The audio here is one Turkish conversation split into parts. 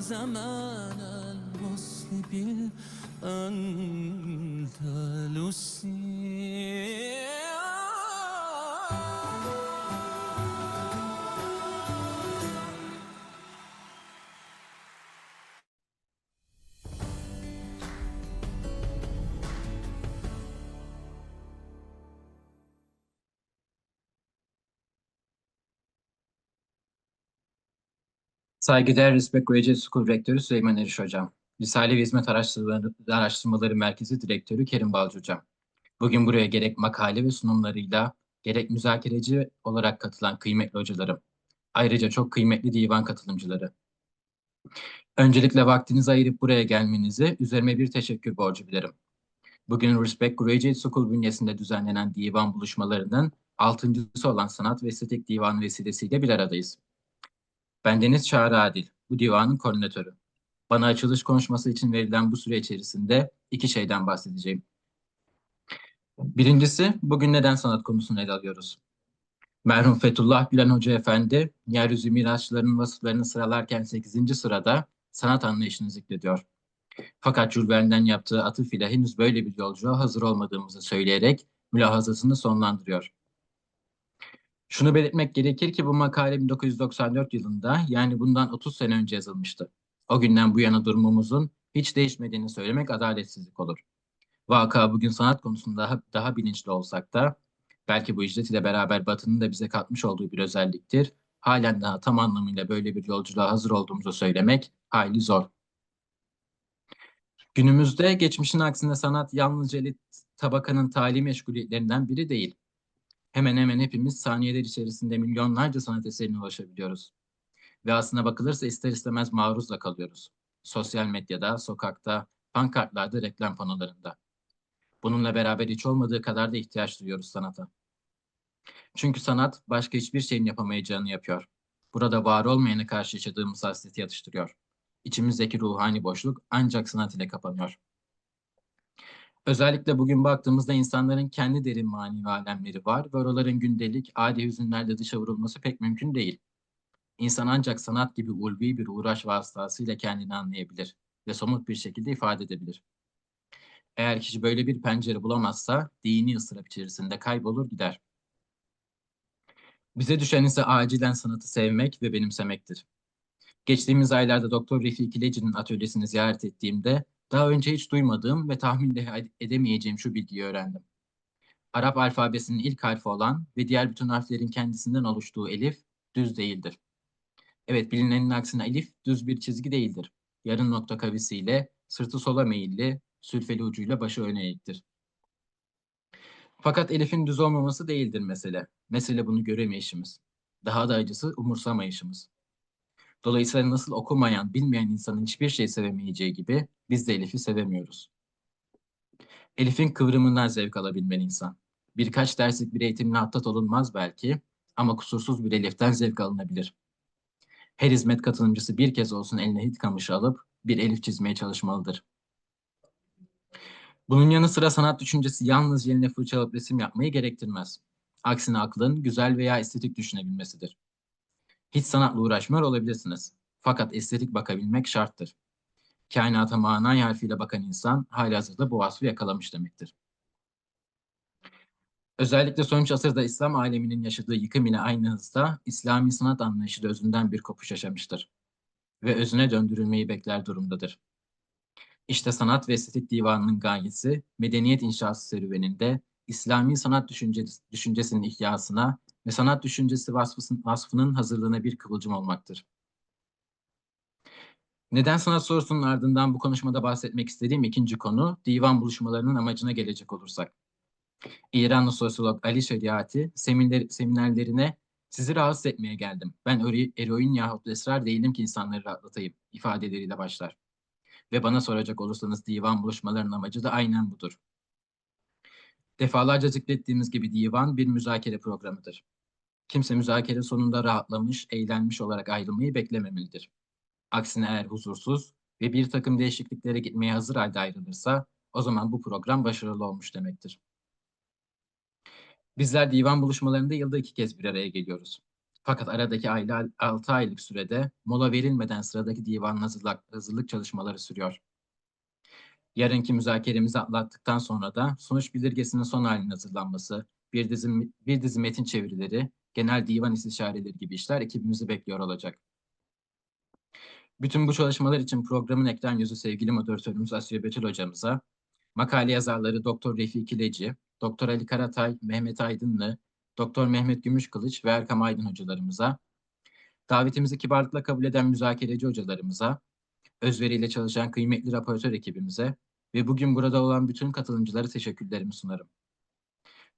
زمان المصلب الأندلسي Saygıdeğer Respect Graduate School Rektörü Süleyman Eriş Hocam, Risale ve Hizmet Araştırmaları, Araştırmaları Merkezi Direktörü Kerim Balcı Hocam. Bugün buraya gerek makale ve sunumlarıyla, gerek müzakereci olarak katılan kıymetli hocalarım. Ayrıca çok kıymetli divan katılımcıları. Öncelikle vaktinizi ayırıp buraya gelmenizi üzerime bir teşekkür borcu bilirim. Bugün Respect Graduate School bünyesinde düzenlenen divan buluşmalarının altıncısı olan Sanat ve Estetik Divanı vesilesiyle bir aradayız. Ben Deniz Çağrı Adil, bu divanın koordinatörü. Bana açılış konuşması için verilen bu süre içerisinde iki şeyden bahsedeceğim. Birincisi, bugün neden sanat konusunu ele alıyoruz? Merhum Fethullah Gülen Hoca Efendi, yeryüzü mirasçılarının vasıflarını sıralarken 8. sırada sanat anlayışını zikrediyor. Fakat Jules yaptığı atıf ile henüz böyle bir yolculuğa hazır olmadığımızı söyleyerek mülahazasını sonlandırıyor. Şunu belirtmek gerekir ki bu makale 1994 yılında yani bundan 30 sene önce yazılmıştı. O günden bu yana durumumuzun hiç değişmediğini söylemek adaletsizlik olur. Vaka bugün sanat konusunda daha, daha bilinçli olsak da belki bu icret ile beraber Batı'nın da bize katmış olduğu bir özelliktir. Halen daha tam anlamıyla böyle bir yolculuğa hazır olduğumuzu söylemek hayli zor. Günümüzde geçmişin aksine sanat yalnızca elit tabakanın tali meşguliyetlerinden biri değil hemen hemen hepimiz saniyeler içerisinde milyonlarca sanat eserine ulaşabiliyoruz. Ve aslına bakılırsa ister istemez maruz da kalıyoruz. Sosyal medyada, sokakta, pankartlarda, reklam panolarında. Bununla beraber hiç olmadığı kadar da ihtiyaç duyuyoruz sanata. Çünkü sanat başka hiçbir şeyin yapamayacağını yapıyor. Burada var olmayana karşı yaşadığımız hasreti yatıştırıyor. İçimizdeki ruhani boşluk ancak sanat ile kapanıyor. Özellikle bugün baktığımızda insanların kendi derin manevi alemleri var ve oraların gündelik adi hüzünlerle dışa vurulması pek mümkün değil. İnsan ancak sanat gibi ulvi bir uğraş vasıtasıyla kendini anlayabilir ve somut bir şekilde ifade edebilir. Eğer kişi böyle bir pencere bulamazsa dini ıstırap içerisinde kaybolur gider. Bize düşen ise acilen sanatı sevmek ve benimsemektir. Geçtiğimiz aylarda Doktor Refik İleci'nin atölyesini ziyaret ettiğimde daha önce hiç duymadığım ve tahmin de edemeyeceğim şu bilgiyi öğrendim. Arap alfabesinin ilk harfi olan ve diğer bütün harflerin kendisinden oluştuğu elif düz değildir. Evet bilinenin aksine elif düz bir çizgi değildir. Yarım nokta kavisiyle sırtı sola meyilli, sülfeli ucuyla başı öne eğiktir. Fakat elifin düz olmaması değildir mesele. Mesele bunu göremeyişimiz. Daha da acısı umursamayışımız. Dolayısıyla nasıl okumayan, bilmeyen insanın hiçbir şey sevemeyeceği gibi biz de Elif'i sevemiyoruz. Elif'in kıvrımından zevk alabilmeli insan. Birkaç derslik bir eğitimle atlat olunmaz belki ama kusursuz bir Elif'ten zevk alınabilir. Her hizmet katılımcısı bir kez olsun eline hit kamışı alıp bir Elif çizmeye çalışmalıdır. Bunun yanı sıra sanat düşüncesi yalnız eline fırça alıp resim yapmayı gerektirmez. Aksine aklın güzel veya estetik düşünebilmesidir. Hiç sanatla uğraşmıyor olabilirsiniz. Fakat estetik bakabilmek şarttır. Kainata mana harfiyle bakan insan halihazırda bu vasfı yakalamış demektir. Özellikle son üç asırda İslam aleminin yaşadığı yıkım ile aynı hızda İslami sanat anlayışı da özünden bir kopuş yaşamıştır. Ve özüne döndürülmeyi bekler durumdadır. İşte sanat ve estetik divanının gayesi medeniyet inşası serüveninde İslami sanat düşüncesi, düşüncesinin ihyasına ve sanat düşüncesi vasfının hazırlığına bir kıvılcım olmaktır. Neden sanat sorusunun ardından bu konuşmada bahsetmek istediğim ikinci konu divan buluşmalarının amacına gelecek olursak. İranlı sosyolog Ali Şeriati seminer, seminerlerine sizi rahatsız etmeye geldim. Ben eroin yahut esrar değilim ki insanları rahatlatayım ifadeleriyle başlar. Ve bana soracak olursanız divan buluşmalarının amacı da aynen budur. Defalarca zikrettiğimiz gibi divan bir müzakere programıdır. Kimse müzakere sonunda rahatlamış, eğlenmiş olarak ayrılmayı beklememelidir. Aksine eğer huzursuz ve bir takım değişikliklere gitmeye hazır halde ayrılırsa o zaman bu program başarılı olmuş demektir. Bizler divan buluşmalarında yılda iki kez bir araya geliyoruz. Fakat aradaki ayla, 6 aylık sürede mola verilmeden sıradaki divanın hazırlık, hazırlık çalışmaları sürüyor. Yarınki müzakeremizi atlattıktan sonra da sonuç bildirgesinin son halinin hazırlanması, bir dizi, bir dizi metin çevirileri, genel divan istişareleri gibi işler ekibimizi bekliyor olacak. Bütün bu çalışmalar için programın ekran yüzü sevgili moderatörümüz Asiye Betül hocamıza, makale yazarları Doktor Refik Kileci, Doktor Ali Karatay, Mehmet Aydınlı, Doktor Mehmet Gümüşkılıç ve Erkam Aydın hocalarımıza, davetimizi kibarlıkla kabul eden müzakereci hocalarımıza, özveriyle çalışan kıymetli raportör ekibimize ve bugün burada olan bütün katılımcılara teşekkürlerimi sunarım.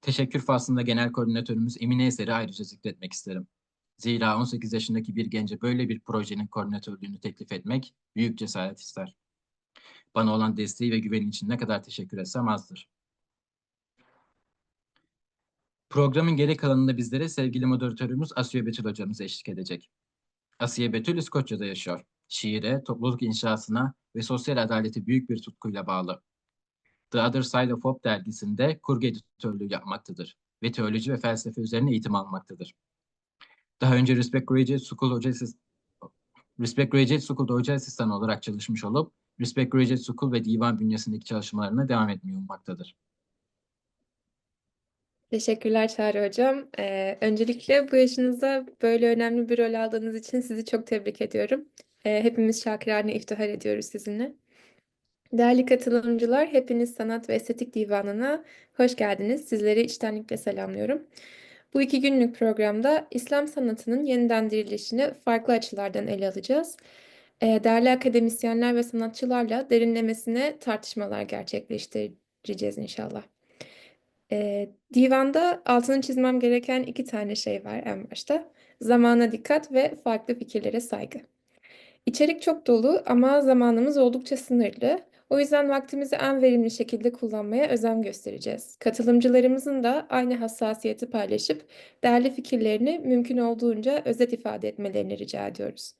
Teşekkür faslında genel koordinatörümüz Emine Ezer'i ayrıca zikretmek isterim. Zira 18 yaşındaki bir gence böyle bir projenin koordinatörlüğünü teklif etmek büyük cesaret ister. Bana olan desteği ve güveni için ne kadar teşekkür etsem azdır. Programın geri kalanında bizlere sevgili moderatörümüz Asiye Betül hocamız eşlik edecek. Asiye Betül İskoçya'da yaşıyor. Şiire, topluluk inşasına ve sosyal adaleti büyük bir tutkuyla bağlı. The Other Side of Hope dergisinde kurgu editörlüğü yapmaktadır ve teoloji ve felsefe üzerine eğitim almaktadır. Daha önce Respect Graduate School hoca Respect Graduate School'da hoca asistanı olarak çalışmış olup Respect Graduate School ve divan bünyesindeki çalışmalarına devam etmeyi ummaktadır. Teşekkürler Çağrı Hocam. Ee, öncelikle bu yaşınızda böyle önemli bir rol aldığınız için sizi çok tebrik ediyorum. Ee, hepimiz şakirane iftihar ediyoruz sizinle. Değerli katılımcılar, hepiniz Sanat ve Estetik Divanı'na hoş geldiniz. Sizleri içtenlikle selamlıyorum. Bu iki günlük programda İslam sanatının yeniden dirilişini farklı açılardan ele alacağız. Ee, değerli akademisyenler ve sanatçılarla derinlemesine tartışmalar gerçekleştireceğiz inşallah. Ee, divanda altını çizmem gereken iki tane şey var en başta. Zamana dikkat ve farklı fikirlere saygı. İçerik çok dolu ama zamanımız oldukça sınırlı. O yüzden vaktimizi en verimli şekilde kullanmaya özen göstereceğiz. Katılımcılarımızın da aynı hassasiyeti paylaşıp değerli fikirlerini mümkün olduğunca özet ifade etmelerini rica ediyoruz.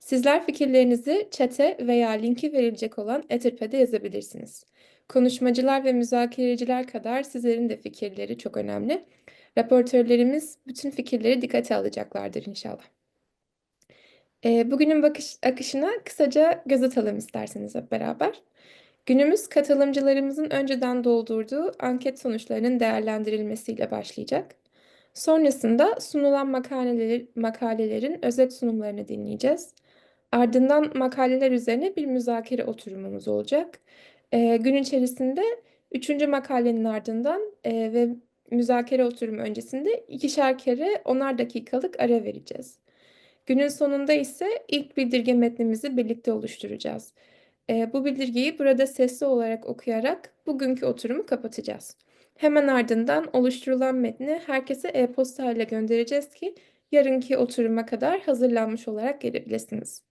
Sizler fikirlerinizi çete veya linki verilecek olan Etherpad'e yazabilirsiniz. Konuşmacılar ve müzakereciler kadar sizlerin de fikirleri çok önemli. Raportörlerimiz bütün fikirleri dikkate alacaklardır inşallah. Ee, bugünün bakış akışına kısaca göz atalım isterseniz hep beraber. Günümüz katılımcılarımızın önceden doldurduğu anket sonuçlarının değerlendirilmesiyle başlayacak. Sonrasında sunulan makaleler, makalelerin özet sunumlarını dinleyeceğiz. Ardından makaleler üzerine bir müzakere oturumumuz olacak. Ee, gün içerisinde üçüncü makalenin ardından e, ve müzakere oturumu öncesinde ikişer kere onar dakikalık ara vereceğiz. Günün sonunda ise ilk bildirge metnimizi birlikte oluşturacağız. Ee, bu bildirgeyi burada sesli olarak okuyarak bugünkü oturumu kapatacağız. Hemen ardından oluşturulan metni herkese e-posta ile göndereceğiz ki yarınki oturuma kadar hazırlanmış olarak gelebilirsiniz.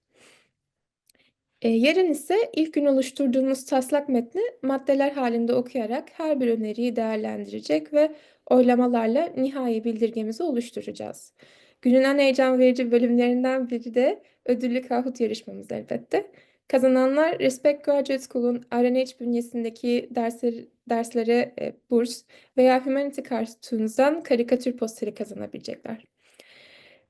Ee, yarın ise ilk gün oluşturduğumuz taslak metni maddeler halinde okuyarak her bir öneriyi değerlendirecek ve oylamalarla nihai bildirgemizi oluşturacağız. Günün en heyecan verici bölümlerinden biri de ödüllü Kahoot yarışmamız elbette. Kazananlar Respect Graduate School'un RNH bünyesindeki dersler, derslere e, burs veya Humanity Cartoons'dan karikatür posteri kazanabilecekler.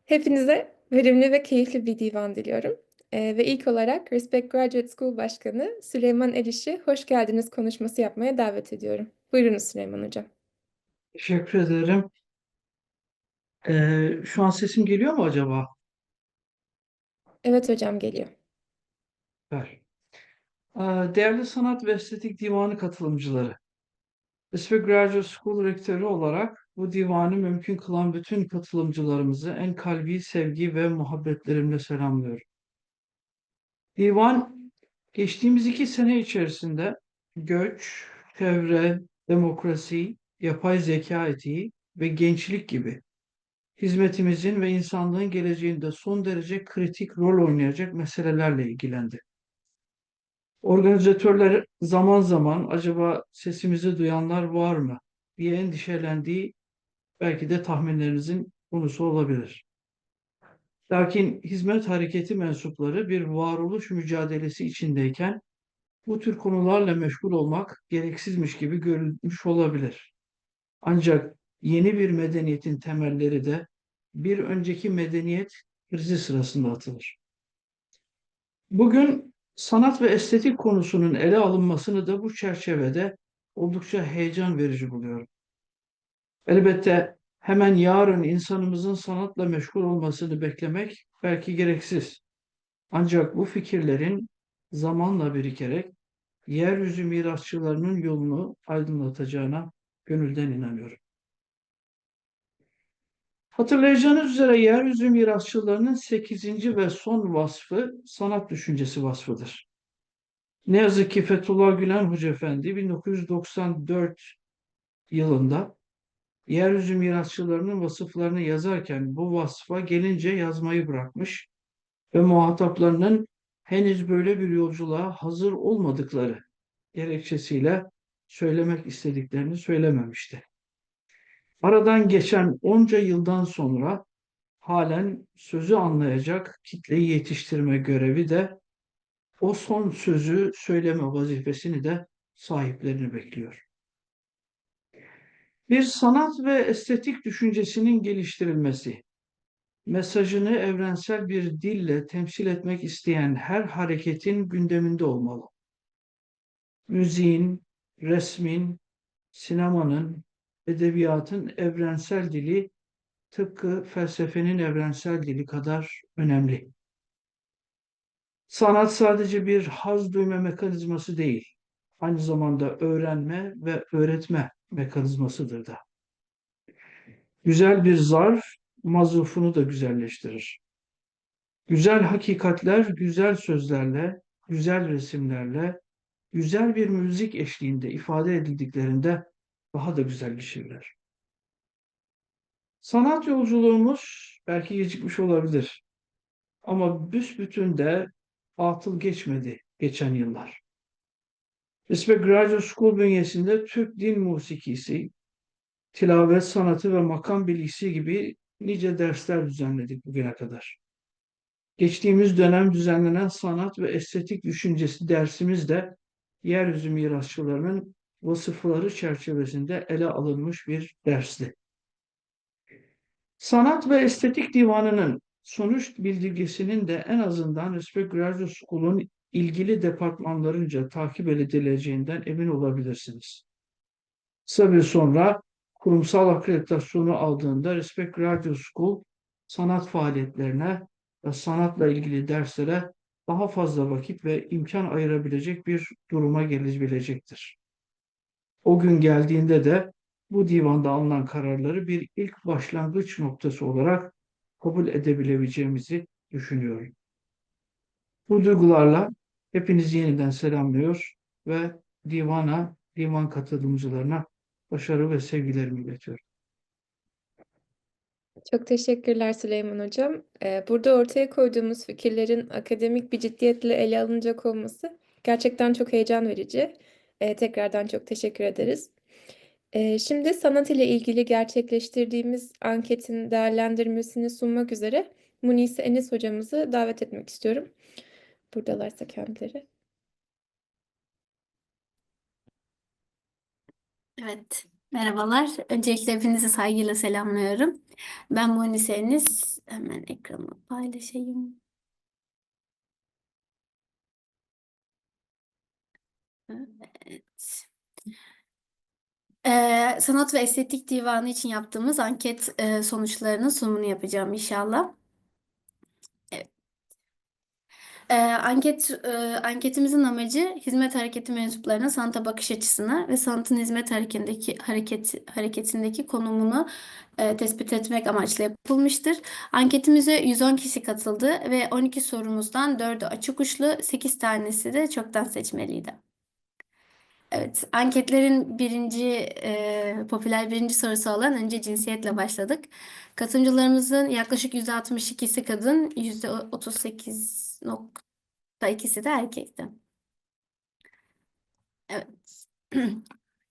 Hepinize verimli ve keyifli bir divan diliyorum. Ee, ve ilk olarak Respect Graduate School Başkanı Süleyman Eriş'i hoş geldiniz konuşması yapmaya davet ediyorum. Buyurunuz Süleyman Hocam. Teşekkür ederim. Ee, şu an sesim geliyor mu acaba? Evet hocam geliyor. Ver. Ee, Değerli Sanat ve Estetik Divanı katılımcıları, Respect Graduate School Rektörü olarak bu divanı mümkün kılan bütün katılımcılarımızı en kalbi sevgi ve muhabbetlerimle selamlıyorum. Divan geçtiğimiz iki sene içerisinde göç, çevre, demokrasi, yapay zeka etiği ve gençlik gibi hizmetimizin ve insanlığın geleceğinde son derece kritik rol oynayacak meselelerle ilgilendi. Organizatörler zaman zaman acaba sesimizi duyanlar var mı diye endişelendiği belki de tahminlerinizin konusu olabilir. Lakin hizmet hareketi mensupları bir varoluş mücadelesi içindeyken bu tür konularla meşgul olmak gereksizmiş gibi görülmüş olabilir. Ancak yeni bir medeniyetin temelleri de bir önceki medeniyet krizi sırasında atılır. Bugün sanat ve estetik konusunun ele alınmasını da bu çerçevede oldukça heyecan verici buluyorum. Elbette hemen yarın insanımızın sanatla meşgul olmasını beklemek belki gereksiz. Ancak bu fikirlerin zamanla birikerek yeryüzü mirasçılarının yolunu aydınlatacağına gönülden inanıyorum. Hatırlayacağınız üzere yeryüzü mirasçılarının 8. ve son vasfı sanat düşüncesi vasfıdır. Ne yazık ki Fethullah Gülen Hoca Efendi 1994 yılında yeryüzü mirasçılarının vasıflarını yazarken bu vasfa gelince yazmayı bırakmış ve muhataplarının henüz böyle bir yolculuğa hazır olmadıkları gerekçesiyle söylemek istediklerini söylememişti. Aradan geçen onca yıldan sonra halen sözü anlayacak kitleyi yetiştirme görevi de o son sözü söyleme vazifesini de sahiplerini bekliyor. Bir sanat ve estetik düşüncesinin geliştirilmesi, mesajını evrensel bir dille temsil etmek isteyen her hareketin gündeminde olmalı. Müziğin, resmin, sinemanın, edebiyatın evrensel dili tıpkı felsefenin evrensel dili kadar önemli. Sanat sadece bir haz duyma mekanizması değil, aynı zamanda öğrenme ve öğretme mekanizmasıdır da. Güzel bir zarf mazufunu da güzelleştirir. Güzel hakikatler güzel sözlerle, güzel resimlerle, güzel bir müzik eşliğinde ifade edildiklerinde daha da güzelleşirler. Sanat yolculuğumuz belki gecikmiş olabilir. Ama büsbütün de atıl geçmedi geçen yıllar. Respect Graduate School bünyesinde Türk Din Musikisi, tilavet sanatı ve makam bilgisi gibi nice dersler düzenledik bugüne kadar. Geçtiğimiz dönem düzenlenen sanat ve estetik düşüncesi dersimiz de yeryüzü mirasçılarının vasıfları çerçevesinde ele alınmış bir dersti. Sanat ve Estetik Divanı'nın sonuç bildirgesinin de en azından Respect Graduate School'un ilgili departmanlarınca takip edileceğinden emin olabilirsiniz. Kısa bir sonra kurumsal akreditasyonu aldığında Respect Graduate School sanat faaliyetlerine ve sanatla ilgili derslere daha fazla vakit ve imkan ayırabilecek bir duruma gelebilecektir. O gün geldiğinde de bu divanda alınan kararları bir ilk başlangıç noktası olarak kabul edebileceğimizi düşünüyorum. Bu duygularla hepinizi yeniden selamlıyor ve divana, divan katılımcılarına başarı ve sevgilerimi iletiyorum. Çok teşekkürler Süleyman Hocam. Ee, Burada ortaya koyduğumuz fikirlerin akademik bir ciddiyetle ele alınacak olması gerçekten çok heyecan verici. Ee, Tekrardan çok teşekkür ederiz. Ee, Şimdi sanat ile ilgili gerçekleştirdiğimiz anketin değerlendirmesini sunmak üzere Munise Enes hocamızı davet etmek istiyorum. Buradalarsa kendileri. Evet, merhabalar. Öncelikle hepinizi saygıyla selamlıyorum. Ben Munise Enis. Hemen ekranımı paylaşayım. Evet. Ee, Sanat ve Estetik Divanı için yaptığımız anket e, sonuçlarının sunumunu yapacağım inşallah. Ee, anket e, anketimizin amacı hizmet hareketi mensuplarının sanata bakış açısını ve sanatın hizmet hareketindeki hareket hareketindeki konumunu e, tespit etmek amaçlı yapılmıştır. Anketimize 110 kişi katıldı ve 12 sorumuzdan 4'ü açık uçlu, 8 tanesi de çoktan seçmeliydi. Evet, anketlerin birinci e, popüler birinci sorusu olan önce cinsiyetle başladık. Katılımcılarımızın yaklaşık %62'si kadın, %38.2'si de erkekti. Evet.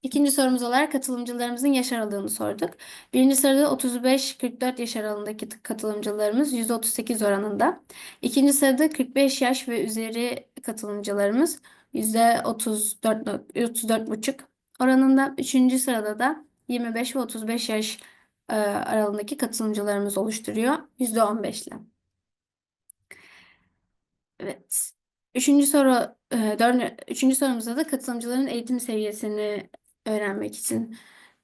İkinci sorumuz olarak katılımcılarımızın yaş aralığını sorduk. Birinci sırada 35-44 yaş aralığındaki katılımcılarımız %38 oranında. İkinci sırada 45 yaş ve üzeri katılımcılarımız %34, 34,5 oranında. Üçüncü sırada da 25 ve 35 yaş e, aralığındaki katılımcılarımız oluşturuyor. %15 ile. Evet. Üçüncü soru, e, üçüncü sorumuzda da katılımcıların eğitim seviyesini öğrenmek için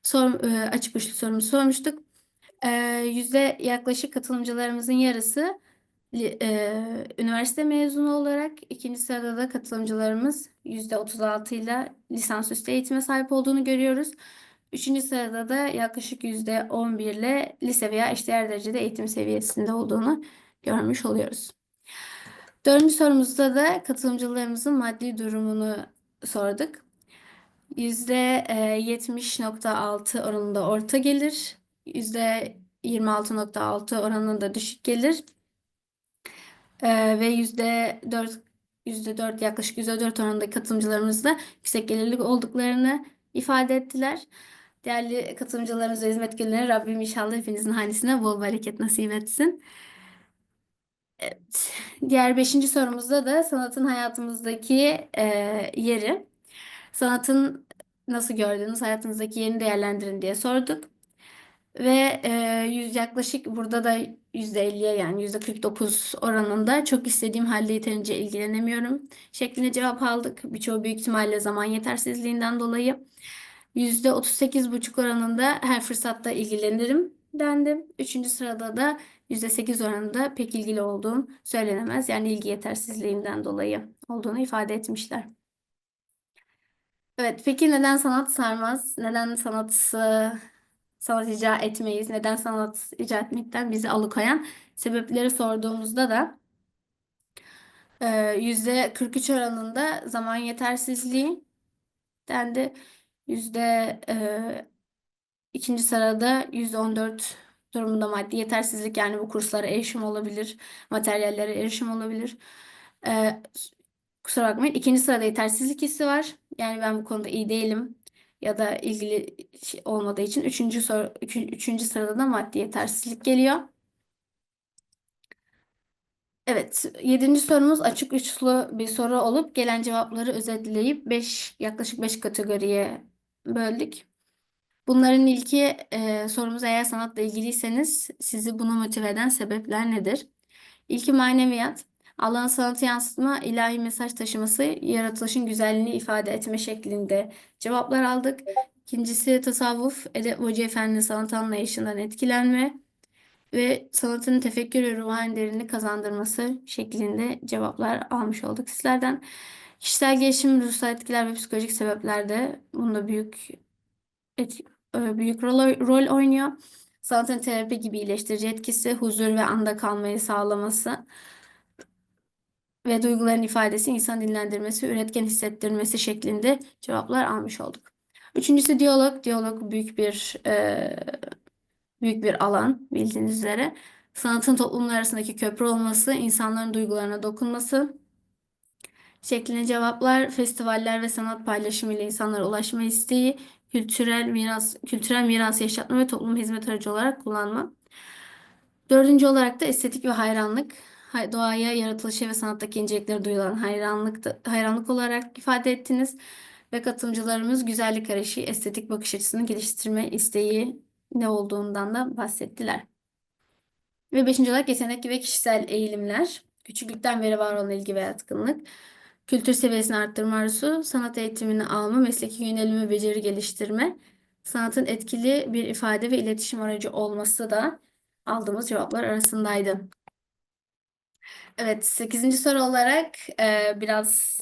sor, e, açık uçlu sorumuzu sormuştuk. E, yüzde yaklaşık katılımcılarımızın yarısı e, üniversite mezunu olarak, ikinci sırada da katılımcılarımız yüzde 36 ile lisansüstü eğitime sahip olduğunu görüyoruz. Üçüncü sırada da yaklaşık yüzde 11 ile lise veya eşdeğer derecede eğitim seviyesinde olduğunu görmüş oluyoruz. Dördüncü sorumuzda da katılımcılarımızın maddi durumunu sorduk. Yüzde e, 70.6 oranında orta gelir, yüzde 26.6 oranında düşük gelir e, ve yüzde 4 yüzde 4 yaklaşık yüzde 4 oranında katılımcılarımız da yüksek gelirli olduklarını ifade ettiler. Değerli katılımcılarımız ve hizmetgirlerine Rabbim inşallah hepinizin hanesine bol bereket nasip etsin. Evet. Diğer beşinci sorumuzda da sanatın hayatımızdaki e, yeri. Sanatın nasıl gördüğünüz hayatınızdaki yerini değerlendirin diye sorduk. Ve e, yaklaşık burada da %50'ye yani %49 oranında çok istediğim halde yeterince ilgilenemiyorum şeklinde cevap aldık. Birçoğu büyük ihtimalle zaman yetersizliğinden dolayı. %38,5 oranında her fırsatta ilgilenirim dendi. Üçüncü sırada da %8 oranında pek ilgili olduğum söylenemez. Yani ilgi yetersizliğinden dolayı olduğunu ifade etmişler. Evet, peki neden sanat sarmaz? Neden sanat e, sanat icra etmeyiz? Neden sanat icra etmekten bizi alıkoyan sebepleri sorduğumuzda da e, %43 oranında zaman yetersizliği dendi. Yüzde e, ikinci sırada %14 durumunda maddi yetersizlik yani bu kurslara erişim olabilir, materyallere erişim olabilir. E, kusura bakmayın. İkinci sırada yetersizlik hissi var. Yani ben bu konuda iyi değilim ya da ilgili şey olmadığı için üçüncü soru, üçü- üçüncü sırada da maddi yetersizlik geliyor. Evet, yedinci sorumuz açık uçlu bir soru olup gelen cevapları özetleyip 5 yaklaşık 5 kategoriye böldük. Bunların ilki e, sorumuz eğer sanatla ilgiliyseniz sizi buna motive eden sebepler nedir? İlki maneviyat. Allah'ın sanatı yansıtma, ilahi mesaj taşıması, yaratılışın güzelliğini ifade etme şeklinde cevaplar aldık. İkincisi tasavvuf, Edep Hoca Efendi'nin sanat anlayışından etkilenme ve sanatın tefekkür ve ruhani derinlik kazandırması şeklinde cevaplar almış olduk sizlerden. Kişisel gelişim, ruhsal etkiler ve psikolojik sebepler de bunda büyük et- e, büyük rol, rol oynuyor. Sanatın terapi gibi iyileştirici etkisi, huzur ve anda kalmayı sağlaması ve duyguların ifadesi, insan dinlendirmesi, üretken hissettirmesi şeklinde cevaplar almış olduk. Üçüncüsü diyalog. Diyalog büyük bir e, büyük bir alan bildiğiniz üzere. Sanatın toplumlar arasındaki köprü olması, insanların duygularına dokunması şeklinde cevaplar, festivaller ve sanat paylaşımı ile insanlara ulaşma isteği, kültürel miras, kültürel mirası yaşatma ve toplum hizmet aracı olarak kullanma. Dördüncü olarak da estetik ve hayranlık. Doğaya, yaratılışa ve sanattaki inceliklere duyulan hayranlık, hayranlık olarak ifade ettiniz. Ve katılımcılarımız güzellik arayışı, estetik bakış açısını geliştirme isteği ne olduğundan da bahsettiler. Ve beşinci olarak yetenek ve kişisel eğilimler. Küçüklükten beri var olan ilgi ve yatkınlık. Kültür seviyesini arttırma arzusu, sanat eğitimini alma, mesleki yönelimi, beceri geliştirme, sanatın etkili bir ifade ve iletişim aracı olması da aldığımız cevaplar arasındaydı. Evet, sekizinci soru olarak e, biraz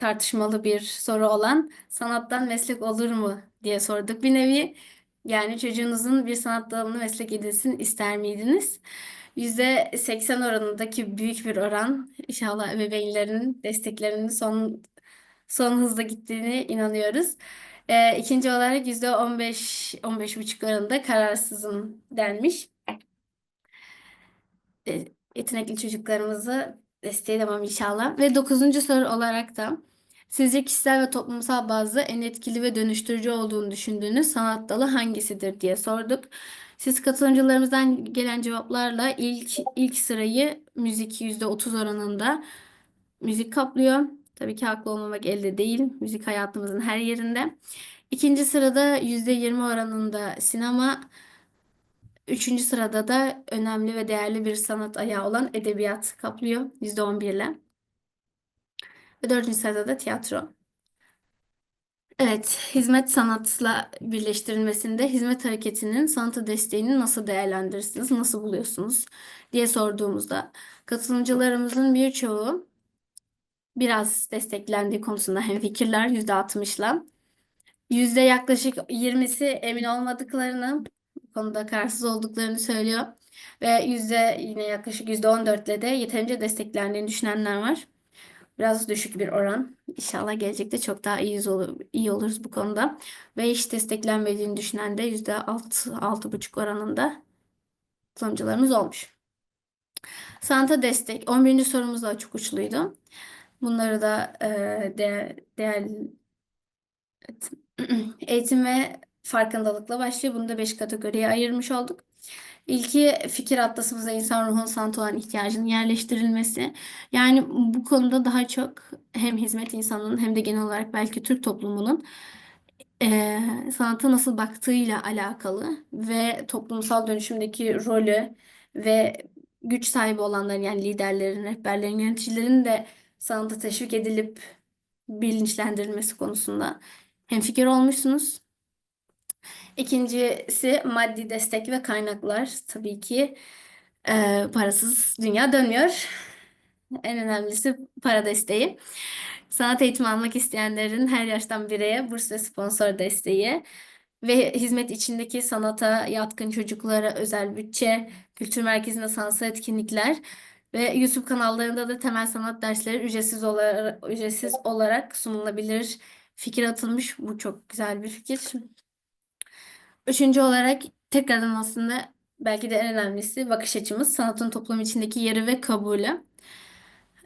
tartışmalı bir soru olan sanattan meslek olur mu diye sorduk bir nevi. Yani çocuğunuzun bir sanat dalını meslek edinsin ister miydiniz? %80 oranındaki büyük bir oran inşallah ebeveynlerin desteklerinin son son hızla gittiğine inanıyoruz. Ee, ikinci olarak %15 15,5 oranında kararsızım denmiş. E, yetenekli çocuklarımızı desteklemem inşallah. Ve dokuzuncu soru olarak da sizce kişisel ve toplumsal bazda en etkili ve dönüştürücü olduğunu düşündüğünüz sanat dalı hangisidir diye sorduk. Siz katılımcılarımızdan gelen cevaplarla ilk ilk sırayı müzik %30 oranında müzik kaplıyor. Tabii ki haklı olmamak elde değil. Müzik hayatımızın her yerinde. İkinci sırada %20 oranında sinema, Üçüncü sırada da önemli ve değerli bir sanat ayağı olan edebiyat kaplıyor %11 ile. Ve dördüncü sırada da tiyatro. Evet, hizmet sanatla birleştirilmesinde hizmet hareketinin sanata desteğini nasıl değerlendirirsiniz, nasıl buluyorsunuz diye sorduğumuzda katılımcılarımızın birçoğu biraz desteklendiği konusunda hemfikirler %60'la. Yüzde yaklaşık 20'si emin olmadıklarını, konuda kararsız olduklarını söylüyor. Ve yüzde yine yaklaşık yüzde 14 ile de yeterince desteklendiğini düşünenler var. Biraz düşük bir oran. İnşallah gelecekte çok daha iyiyiz olur, iyi oluruz bu konuda. Ve hiç desteklenmediğini düşünen de yüzde 6, 6,5 oranında katılımcılarımız olmuş. Sanata destek. 11. sorumuz da açık uçluydu. Bunları da e, değer, değer. Eğitim ve farkındalıkla başlıyor. Bunu da 5 kategoriye ayırmış olduk. İlki fikir atlasımıza insan ruhunun sanata olan ihtiyacının yerleştirilmesi. Yani bu konuda daha çok hem hizmet insanının hem de genel olarak belki Türk toplumunun eee sanata nasıl baktığıyla alakalı ve toplumsal dönüşümdeki rolü ve güç sahibi olanların yani liderlerin, rehberlerin, yöneticilerin de sanata teşvik edilip bilinçlendirilmesi konusunda hemfikir olmuşsunuz. İkincisi maddi destek ve kaynaklar. Tabii ki e, parasız dünya dönmüyor. En önemlisi para desteği. Sanat eğitimi almak isteyenlerin her yaştan bireye burs ve sponsor desteği ve hizmet içindeki sanata yatkın çocuklara özel bütçe, kültür merkezinde sanatsal etkinlikler ve YouTube kanallarında da temel sanat dersleri ücretsiz olarak, ücretsiz olarak sunulabilir. Fikir atılmış. Bu çok güzel bir fikir. Üçüncü olarak tekrardan aslında belki de en önemlisi bakış açımız sanatın toplum içindeki yeri ve kabulü.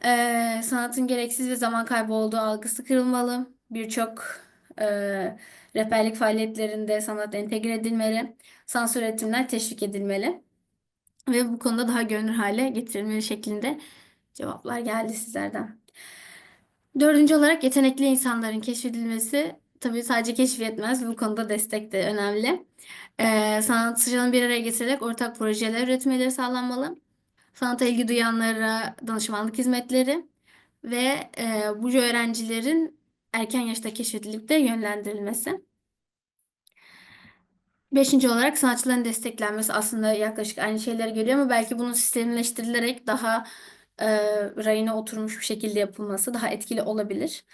Ee, sanatın gereksiz ve zaman kaybı olduğu algısı kırılmalı. Birçok e, rehberlik faaliyetlerinde sanat entegre edilmeli. Sansür üretimler teşvik edilmeli. Ve bu konuda daha görünür hale getirilmeli şeklinde cevaplar geldi sizlerden. Dördüncü olarak yetenekli insanların keşfedilmesi tabii sadece keşfetmez. Bu konuda destek de önemli. Ee, sanatçıların bir araya getirerek ortak projeler üretmeleri sağlanmalı. Sanata ilgi duyanlara danışmanlık hizmetleri ve e, bu öğrencilerin erken yaşta keşfedilip de yönlendirilmesi. Beşinci olarak sanatçıların desteklenmesi aslında yaklaşık aynı şeyler geliyor ama belki bunun sistemleştirilerek daha e, rayına oturmuş bir şekilde yapılması daha etkili olabilir.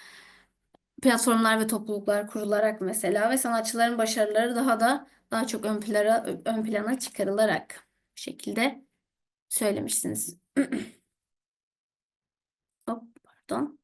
Platformlar ve topluluklar kurularak mesela ve sanatçıların başarıları daha da daha çok ön plana, ön plana çıkarılarak bu şekilde söylemişsiniz. Hop, pardon.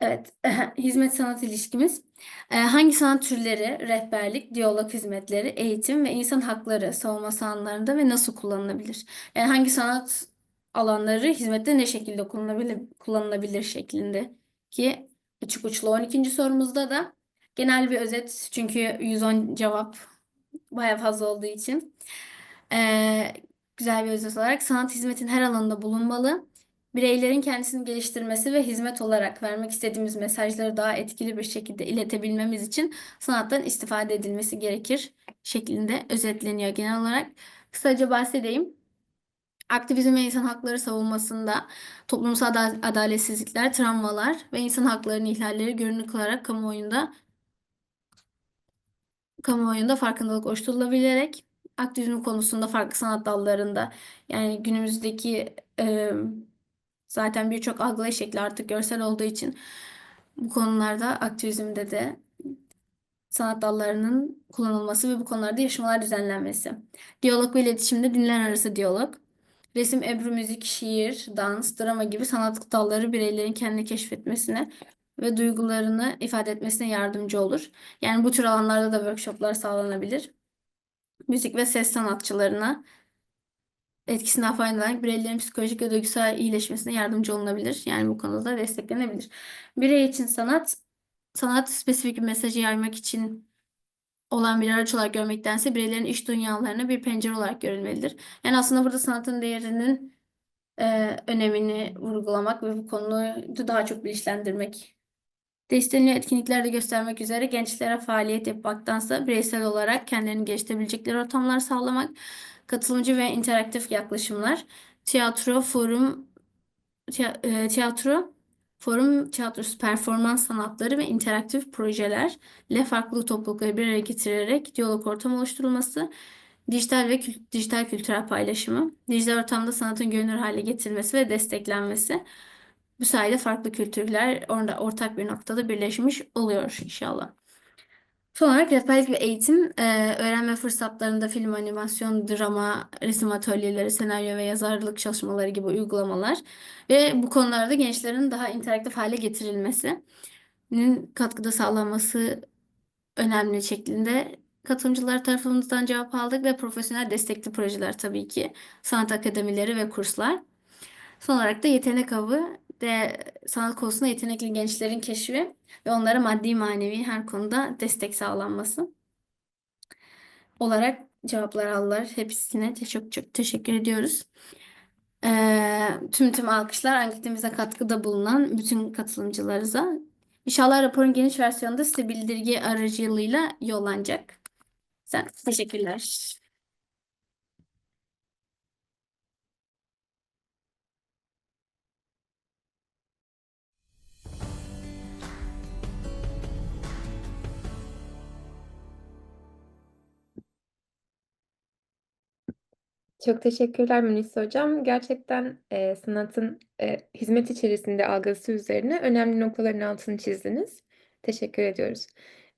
Evet, hizmet sanat ilişkimiz. Ee, hangi sanat türleri, rehberlik, diyalog hizmetleri, eğitim ve insan hakları savunması alanlarında ve nasıl kullanılabilir? Yani hangi sanat alanları hizmette ne şekilde kullanılabilir, kullanılabilir şeklinde ki açık uçlu 12. sorumuzda da genel bir özet çünkü 110 cevap baya fazla olduğu için ee, güzel bir özet olarak sanat hizmetin her alanında bulunmalı. Bireylerin kendisini geliştirmesi ve hizmet olarak vermek istediğimiz mesajları daha etkili bir şekilde iletebilmemiz için sanattan istifade edilmesi gerekir şeklinde özetleniyor genel olarak. Kısaca bahsedeyim. Aktivizm ve insan hakları savunmasında toplumsal ada- adaletsizlikler, travmalar ve insan haklarının ihlalleri görünür kılarak kamuoyunda kamuoyunda farkındalık oluşturulabilerek aktivizm konusunda farklı sanat dallarında yani günümüzdeki e, zaten birçok algılay şekli artık görsel olduğu için bu konularda aktivizmde de sanat dallarının kullanılması ve bu konularda yarışmalar düzenlenmesi. Diyalog ve iletişimde dinler arası diyalog. Resim, ebru, müzik, şiir, dans, drama gibi sanat dalları bireylerin kendini keşfetmesine ve duygularını ifade etmesine yardımcı olur. Yani bu tür alanlarda da workshoplar sağlanabilir. Müzik ve ses sanatçılarına etkisinden faydalanarak bireylerin psikolojik ve duygusal iyileşmesine yardımcı olunabilir. Yani bu konuda desteklenebilir. Birey için sanat, sanat spesifik bir mesajı yaymak için olan bir araç olarak görmektense bireylerin iş dünyalarına bir pencere olarak görülmelidir. Yani aslında burada sanatın değerinin e, önemini vurgulamak ve bu konuyu daha çok bilinçlendirmek Değiştiriliyor etkinliklerde göstermek üzere gençlere faaliyet yapmaktansa bireysel olarak kendilerini geliştirebilecekleri ortamlar sağlamak, katılımcı ve interaktif yaklaşımlar, tiyatro, forum, tiya- e, tiyatro, forum tiyatrosu, performans sanatları ve interaktif projelerle farklı toplulukları bir araya getirerek diyalog ortamı oluşturulması, dijital ve kül- dijital kültürel paylaşımı, dijital ortamda sanatın görünür hale getirilmesi ve desteklenmesi. Bu sayede farklı kültürler orada ortak bir noktada birleşmiş oluyor inşallah. Son olarak rehberlik ve eğitim, e, öğrenme fırsatlarında film, animasyon, drama, resim atölyeleri, senaryo ve yazarlık çalışmaları gibi uygulamalar ve bu konularda gençlerin daha interaktif hale getirilmesinin katkıda sağlanması önemli şeklinde katılımcılar tarafımızdan cevap aldık ve profesyonel destekli projeler tabii ki, sanat akademileri ve kurslar. Son olarak da yetenek avı de sanat konusunda yetenekli gençlerin keşfi ve onlara maddi manevi her konuda destek sağlanması olarak cevaplar aldılar. Hepsine çok çok teşekkür ediyoruz. Ee, tüm tüm alkışlar anketimize katkıda bulunan bütün katılımcılarımıza. İnşallah raporun geniş versiyonu da size bildirgi aracılığıyla yollanacak. Sen, teşekkürler. Çok teşekkürler Münisa Hocam. Gerçekten e, sanatın e, hizmet içerisinde algısı üzerine önemli noktaların altını çizdiniz. Teşekkür ediyoruz.